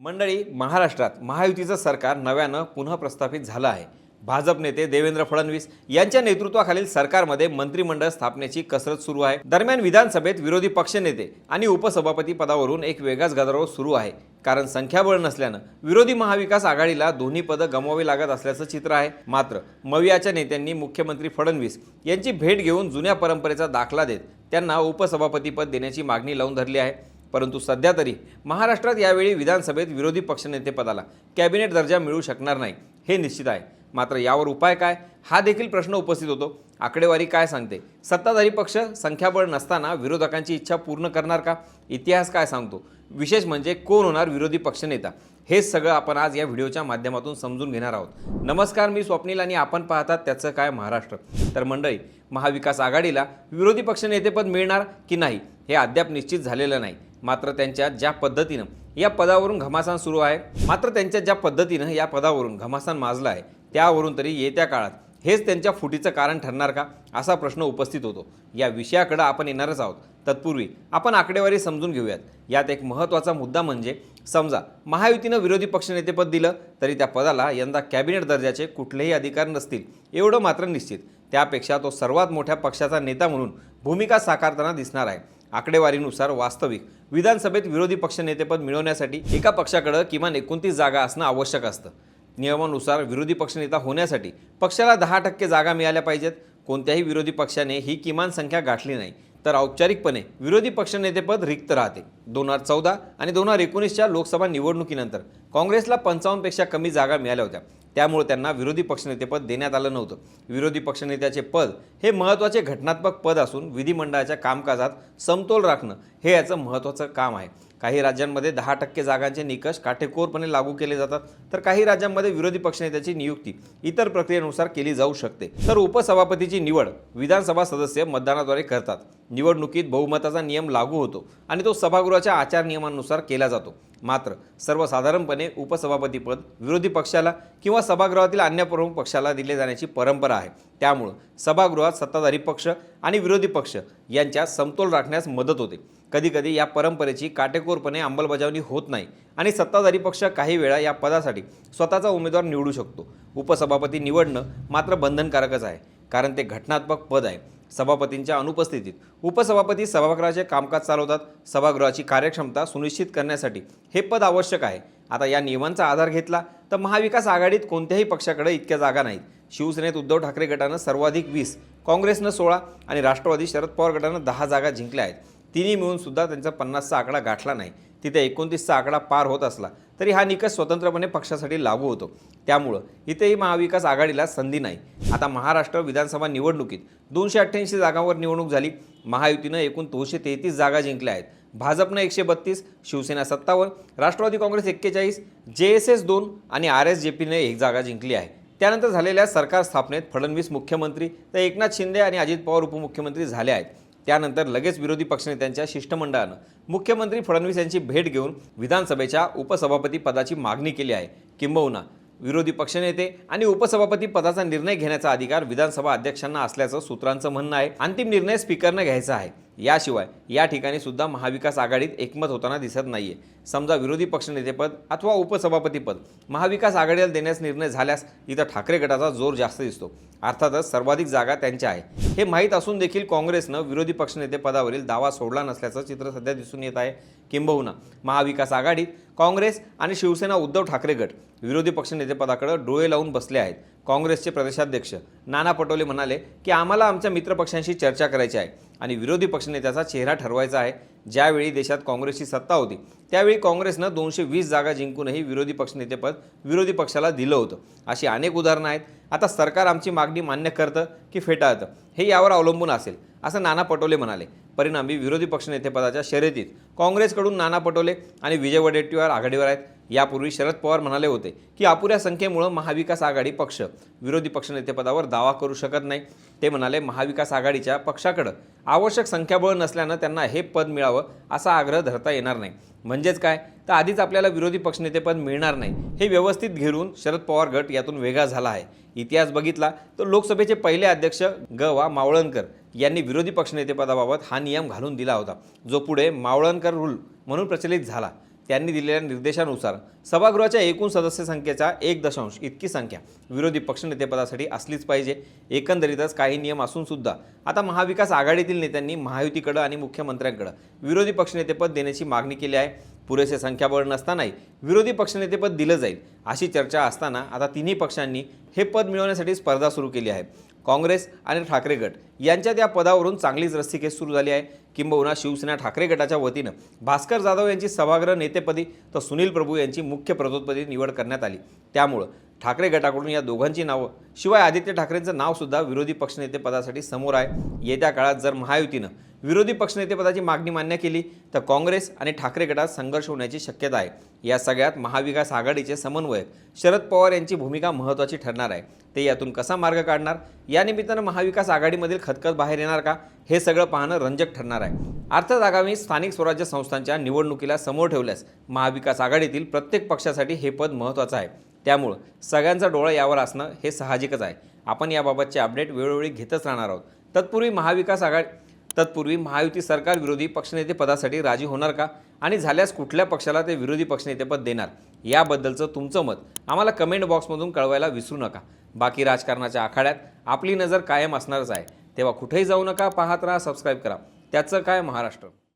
मंडळी महाराष्ट्रात महायुतीचं सरकार नव्यानं पुन्हा प्रस्थापित झालं आहे. भाजप नेते देवेंद्र फडणवीस यांच्या नेतृत्वाखालील सरकारमध्ये मंत्रिमंडळ स्थापनेची कसरत सुरू आहे. दरम्यान विधानसभेत विरोधी पक्षनेते आणि उपसभापती पदावरून एक वेगळाच गदारोळ सुरू आहे. कारण संख्याबळ नसल्यानं विरोधी महाविकास आघाडीला दोन्ही पदं गमवावी लागत असल्याचं चित्र आहे. मात्र मवियाच्या नेत्यांनी मुख्यमंत्री फडणवीस यांची भेट घेऊन जुन्या परंपरेचा दाखला देत त्यांना उपसभापतीपद देण्याची मागणी लावून धरली आहे. परंतु सध्या तरी महाराष्ट्रात यावेळी विधानसभेत विरोधी पक्षनेतेपदाला कॅबिनेट दर्जा मिळू शकणार नाही हे निश्चित आहे. मात्र यावर उपाय काय? हा देखील प्रश्न उपस्थित होतो. आकडेवारी काय सांगते? सत्ताधारी पक्ष संख्याबळ नसताना विरोधकांची इच्छा पूर्ण करणार का? इतिहास काय सांगतो? विशेष म्हणजे कोण होणार विरोधी पक्षनेता? हे सगळं आपण आज या व्हिडिओच्या माध्यमातून समजून घेणार आहोत. नमस्कार मी स्वप्नील आणि आपण पाहतात त्याचं काय महाराष्ट्र? तर मंडळी महाविकास आघाडीला विरोधी पक्षनेतेपद मिळणार की नाही हे अद्याप निश्चित झालेलं नाही. मात्र त्यांच्या ज्या पद्धतीनं या पदावरून घमासान सुरू आहे मात्र त्यांच्या ज्या पद्धतीनं या पदावरून घमासान माजलं आहे त्यावरून तरी येत्या काळात हेच त्यांच्या फुटीचं कारण ठरणार का असा प्रश्न उपस्थित होतो. या विषयाकडं आपण येणारच आहोत. तत्पूर्वी आपण आकडेवारी समजून घेऊयात. यात एक महत्त्वाचा मुद्दा म्हणजे समजा महायुतीनं विरोधी पक्षनेतेपद दिलं तरी त्या पदाला यंदा कॅबिनेट दर्जाचे कुठलेही अधिकार नसतील एवढं मात्र निश्चित. त्यापेक्षा तो सर्वात मोठ्या पक्षाचा नेता म्हणून भूमिका साकारताना दिसणार आहे. आकडेवारीनुसार वास्तविक. विधानसभेत विरोधी पक्षनेतेपद मिळवण्यासाठी एका पक्षाकडं किमान एकोणतीस जागा असणं आवश्यक असतं. नियमानुसार विरोधी पक्षनेता होण्यासाठी पक्षाला दहा टक्के जागा मिळाल्या पाहिजेत. कोणत्याही विरोधी पक्षाने ही किमान संख्या गाठली नाही. तर औपचारिकपणे विरोधी पक्षनेतेपद रिक्त राहते. दोन हजार चौदा आणि दोन हजार एकोणीसच्या लोकसभा निवडणुकीनंतर काँग्रेसला पंचावन्नपेक्षा कमी जागा मिळाल्या होत्या. त्यामुळे त्यांना विरोधी पक्षनेतेपद देण्यात आलं नव्हतं. विरोधी पक्षनेत्याचे पद हे महत्त्वाचे घटनात्मक पद असून विधिमंडळाच्या कामकाजात समतोल राखणं हे याचं महत्त्वाचं काम आहे. काही राज्यांमध्ये दहा टक्के जागांचे निकष काटेकोरपणे लागू केले जातात तर काही राज्यांमध्ये विरोधी पक्षनेत्याची नियुक्ती इतर प्रक्रियेनुसार केली जाऊ शकते. तर उपसभापतीची निवड विधानसभा सदस्य मतदानाद्वारे करतात. निवडणुकीत बहुमताचा नियम लागू होतो आणि तो सभागृहाच्या आचार नियमांनुसार केला जातो. मात्र सर्वसाधारणपणे उपसभापतीपद विरोधी पक्षाला किंवा सभागृहातील अन्य प्रमुख पक्षाला दिले जाण्याची परंपरा आहे. त्यामुळं सभागृहात सत्ताधारी पक्ष आणि विरोधी पक्ष यांच्यात समतोल राखण्यास मदत होते. कधीकधी या परंपरेची काटेकोरपणे अंमलबजावणी होत नाही आणि सत्ताधारी पक्ष काही वेळा या पदासाठी स्वतःचा उमेदवार निवडू शकतो. उपसभापती निवडणं मात्र बंधनकारकच आहे कारण ते घटनात्मक पद आहे. सभापतींच्या अनुपस्थितीत उपसभापती सभागृहाचे कामकाज चालवतात. सभागृहाची कार्यक्षमता सुनिश्चित करण्यासाठी हे पद आवश्यक आहे. आता या नियमांचा आधार घेतला तर महाविकास आघाडीत कोणत्याही पक्षाकडे इतक्या जागा नाहीत. शिवसेनेत उद्धव ठाकरे गटानं सर्वाधिक वीस काँग्रेसनं सोळा आणि राष्ट्रवादी शरद पवार गटानं दहा जागा जिंकल्या आहेत. तिन्ही मिळून सुद्धा त्यांचा पन्नासचा आकडा गाठला नाही. तिथे एकोणतीसचा आकडा पार होत असला तरी हा निकष स्वतंत्रपणे पक्षासाठी लागू होतो. त्यामुळं इथेही महाविकास आघाडीला संधी नाही. आता महाराष्ट्र विधानसभा निवडणुकीत दोनशे अठ्ठ्याऐंशी जागांवर निवडणूक झाली. महायुतीनं एकूण दोनशे तेहतीस जागा जिंकल्या आहेत. भाजपनं एकशे बत्तीस शिवसेना सत्तावन्न राष्ट्रवादी काँग्रेस एक्केचाळीस जे एस एस दोन आणि आर एस जे पीने एक जागा जिंकली आहे. त्यानंतर झालेल्या सरकार स्थापनेत फडणवीस मुख्यमंत्री तर एकनाथ शिंदे आणि अजित पवार उपमुख्यमंत्री झाले आहेत. त्यानंतर लगेच विरोधी पक्षनेत्यांच्या शिष्टमंडळानं मुख्यमंत्री फडणवीस यांची भेट घेऊन विधानसभेच्या उपसभापती पदाची मागणी केली आहे. किंबहुना विरोधी पक्षनेते आणि उपसभापती पदाचा निर्णय घेण्याचा अधिकार विधानसभा अध्यक्षांना असल्याचं सूत्रांचं म्हणणं आहे. अंतिम निर्णय स्पीकरनं घ्यायचा आहे. याशिवाय या ठिकाणी सुद्धा महाविकास आघाडीत एकमत होताना दिसत नाहीये. समजा विरोधी पक्षनेतेपद अथवा उपसभापतीपद महाविकास आघाडीला देण्यास निर्णय झाल्यास इथं ठाकरे गटाचा जोर जास्त दिसतो. अर्थातच सर्वाधिक जागा त्यांच्या आहे. हे माहीत असून देखील काँग्रेसनं विरोधी पक्षनेतेपदावरील दावा सोडला नसल्याचं चित्र सध्या दिसून येत आहे. किंबहुना महाविकास आघाडीत काँग्रेस आणि शिवसेना उद्धव ठाकरे गट विरोधी पक्षनेतेपदाकडे डोळे लावून बसले आहेत. काँग्रेसचे प्रदेशाध्यक्ष नाना पटोले म्हणाले की आम्हाला आमच्या मित्रपक्षांशी चर्चा करायची आहे आणि विरोधी पक्षनेत्याचा चेहरा ठरवायचा आहे. ज्यावेळी देशात काँग्रेसची सत्ता होती त्यावेळी काँग्रेसनं दोनशे वीस जागा जिंकूनही विरोधी पक्षनेतेपद विरोधी पक्षाला दिलं होतं. अशी अनेक उदाहरणं आहेत. आता सरकार आमची मागणी मान्य करतं की फेटाळतं. हे यावर अवलंबून असेल असं नाना पटोले म्हणाले. परिणामी विरोधी पक्षनेतेपदाच्या शर्यतीत काँग्रेसकडून नाना पटोले आणि विजय वडेट्टीवार आघाडीवर आहेत. यापूर्वी शरद पवार म्हणाले होते की अपुऱ्या संख्येमुळं महाविकास आघाडी पक्ष विरोधी पक्षनेतेपदावर दावा करू शकत नाही. ते म्हणाले महाविकास आघाडीच्या पक्षाकडं आवश्यक संख्याबळ नसल्यानं त्यांना हे पद मिळावं असा आग्रह धरता येणार नाही. म्हणजेच काय? तर आधीच आपल्याला विरोधी पक्षनेतेपद मिळणार नाही. हे व्यवस्थित घेरून शरद पवार गट यातून वेगळा झाला आहे. इतिहास बघितला तर लोकसभेचे पहिले अध्यक्ष ग. वा. मावळणकर यांनी विरोधी पक्षनेतेपदाबाबत हा नियम घालून दिला होता. जो पुढे मावळणकर रूल म्हणून प्रचलित झाला. त्यांनी दिलेल्या निर्देशानुसार सभागृहाच्या एकूण सदस्य संख्येचा एक दशांश इतकी संख्या विरोधी पक्षनेतेपदासाठी असलीच पाहिजे. एकंदरीतच काही नियम असून सुद्धा आता महाविकास आघाडीतील नेत्यांनी महायुतीकडं आणि मुख्यमंत्र्यांकडं विरोधी पक्षनेतेपद देण्याची मागणी केली आहे. पुरेसे संख्याबळ नसतानाही विरोधी पक्षनेतेपद दिलं जाईल अशी चर्चा असताना आता तिन्ही पक्षांनी हे पद मिळवण्यासाठी स्पर्धा सुरू केली आहे. काँग्रेस आणि ठाकरे गट यांच्या त्या पदावरून चांगलीच रस्सीखेच सुरू झाली आहे. किंबहुना शिवसेना ठाकरे गटाच्या वतीनं भास्कर जाधव यांची सभागृह नेतेपदी तर सुनील प्रभू यांची मुख्य प्रतोदपदी निवड करण्यात आली. त्यामुळं ठाकरे गटाकडून या दोघांची नावं. शिवाय आदित्य ठाकरेंचं नावसुद्धा विरोधी पक्षनेतेपदासाठी समोर आहे. येत्या काळात जर महायुतीनं विरोधी पक्षनेतेपदाची मागणी मान्य केली तर काँग्रेस आणि ठाकरे गटात संघर्ष होण्याची शक्यता आहे. या सगळ्यात महाविकास आघाडीचे समन्वयक शरद पवार यांची भूमिका महत्त्वाची ठरणार आहे. ते यातून कसा मार्ग काढणार? या निमित्तानं महाविकास आघाडीमधील खतखत बाहेर येणार का? हे सगळं पाहणं रंजक ठरणार आहे. अर्थात आगामी स्थानिक स्वराज्य संस्थांच्या निवडणुकीला समोर ठेवल्यास महाविकास आघाडीतील प्रत्येक पक्षासाठी हे पद महत्त्वाचं आहे. त्यामुळं सगळ्यांचा डोळा यावर असणं हे साहजिकच आहे. आपण याबाबतचे अपडेट वेळोवेळी घेतच राहणार आहोत. तत्पूर्वी महाविकास आघाडी तत्पूर्वी महायुती सरकार विरोधी पक्षनेते पदासाठी राजी होणार का? आणि झाल्यास कुठल्या पक्षाला ते विरोधी पक्षनेतेपद देणार? याबद्दलचं तुमचं मत आम्हाला कमेंट बॉक्समधून कळवायला विसरू नका. बाकी राजकारणाच्या आखाड्यात आपली नजर कायम असणारच आहे. तेव्हा कुठेही जाऊ नका पाहत राहा सबस्क्राईब करा. त्याचं काय महाराष्ट्र?